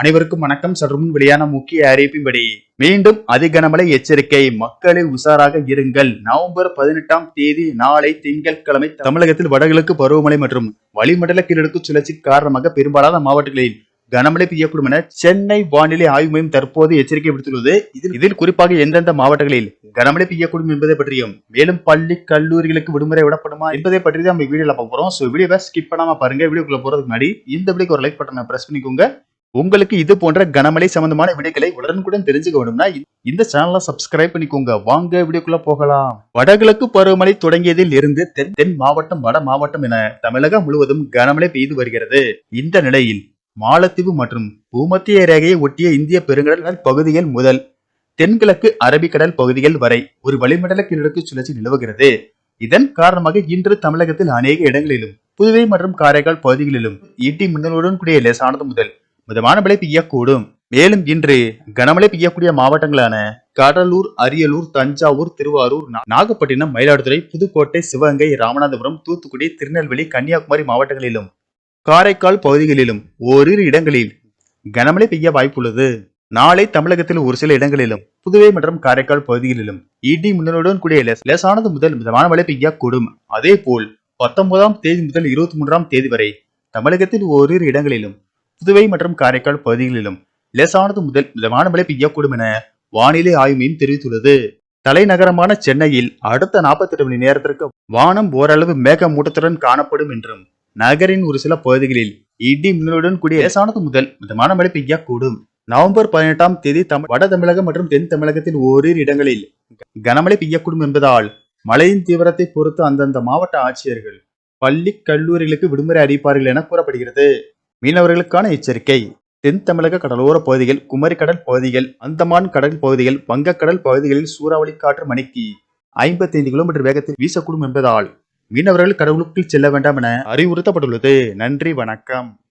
அனைவருக்கும் வணக்கம். சற்றுமுன் வெளியான முக்கிய அறிவிப்பின்படி மீண்டும் அதிகனமழை எச்சரிக்கை. மக்களை உஷாராக இருங்கள். நவம்பர் பதினெட்டாம் தேதி நாளை திங்கட்கிழமை தமிழகத்தில் வடகிழக்கு பருவமழை மற்றும் வளிமண்டல கீழடுக்கு சுழற்சி காரணமாக பெரும்பாலான மாவட்டங்களில் கனமழை பெய்யக்கூடும் என சென்னை வானிலை ஆய்வு மையம் தற்போது எச்சரிக்கை விடுத்துள்ளது. இதில் இதில் குறிப்பாக எந்தெந்த மாவட்டங்களில் கனமழை பெய்யக்கூடும் என்பதை பற்றியும் மேலும் பள்ளி கல்லூரிகளுக்கு விடுமுறை விடப்படுமா என்பதை பற்றி தான் நம்ம வீடியோல பார்க்க போறோம். ஸோ வீடியோவை ஸ்கிப் பண்ணாம பாருங்க. வீடியோக்குள்ள போறதுக்கு முன்னாடி இந்த வீடியோக்கு ஒரு லைக் பட்டனை பிரஸ் பண்ணிக்கோங்க. உங்களுக்கு இது போன்ற கனமழை சம்பந்தமான விடைகளை உடனுக்குடன் தெரிஞ்சுக்கணும்னா இந்த சேனலை சப்ஸ்கிரைப் பண்ணிக்கோங்க. வாங்க வீடியோக்குள்ள போகலாம். வடகிழக்கு பருவமழை தொடங்கியதில் இருந்து தென் தென் மாவட்டம் வட மாவட்டம் என தமிழகம் முழுவதும் கனமழை பெய்து வருகிறது. இந்த நிலையில் மாலத்தீவு மற்றும் பூமத்திய ரேகையை ஒட்டிய இந்திய பெருங்கடல் பகுதிகள் முதல் தென்கிழக்கு அரபிக்கடல் பகுதிகள் வரை ஒரு வளிமண்டல கிழக்கு சுழற்சி நிலவுகிறது. இதன் காரணமாக இன்று தமிழகத்தில் அநேக இடங்களிலும் புதுவை மற்றும் காரைக்கால் பகுதிகளிலும் இட்டி மின்னலுடன் கூடிய லேசானது முதல் மிதமான மழை பெய்யக்கூடும். மேலும் இன்று கனமழை பெய்யக்கூடிய மாவட்டங்களான கடலூர் அரியலூர் தஞ்சாவூர் திருவாரூர் நாகப்பட்டினம் மயிலாடுதுறை புதுக்கோட்டை சிவகங்கை ராமநாதபுரம் தூத்துக்குடி திருநெல்வேலி கன்னியாகுமரி மாவட்டங்களிலும் காரைக்கால் பகுதிகளிலும் ஓரிரு இடங்களில் கனமழை பெய்ய வாய்ப்புள்ளது. நாளை தமிழகத்தில் ஒரு சில இடங்களிலும் புதுவை மற்றும் காரைக்கால் பகுதிகளிலும் இடி மின்னலுடன் கூடிய லேசானது முதல் மிதமான மழை பெய்யக்கூடும். அதே போல் பத்தொன்பதாம் தேதி முதல் இருபத்தி மூன்றாம் தேதி வரை தமிழகத்தில் ஓரிரு இடங்களிலும் புதுவை மற்றும் காரைக்கால் பகுதிகளிலும் லேசானது முதல் மிதமான மழை பெய்யக்கூடும் என வானிலை ஆய்வு மையம் தெரிவித்துள்ளது. தலைநகரமான சென்னையில் அடுத்த 48 மணி நேரத்திற்கு வானம் ஓரளவு மேகமூட்டத்துடன் காணப்படும் என்றும் நகரின் ஒரு சில பகுதிகளில் இடி மின்னலுடன் கூடிய லேசானது முதல் மிதமான மழை பெய்யக்கூடும். நவம்பர் பதினெட்டாம் தேதி தமிழ் வட தமிழகம் மற்றும் தென் தமிழகத்தில் ஓரிரு இடங்களில் கனமழை பெய்யக்கூடும் என்பதால் மழையின் தீவிரத்தை பொறுத்து அந்தந்த மாவட்ட ஆட்சியர்கள் பள்ளி கல்லூரிகளுக்கு விடுமுறை அறிவிப்பார்கள் என கூறப்படுகிறது. மீனவர்களுக்கான எச்சரிக்கை. தென் தமிழக கடலோர பகுதிகள் குமரி கடல் பகுதிகள் அந்தமான் கடல் பகுதிகள் வங்கக்கடல் பகுதிகளில் சூறாவளி காற்று மணிக்கு ஐம்பத்தைந்து கிலோமீட்டர் வேகத்தில் வீசக்கூடும் என்பதால் மீனவர்கள் கடவுளுக்குள் செல்ல வேண்டாம் என அறிவுறுத்தப்பட்டுள்ளது. நன்றி வணக்கம்.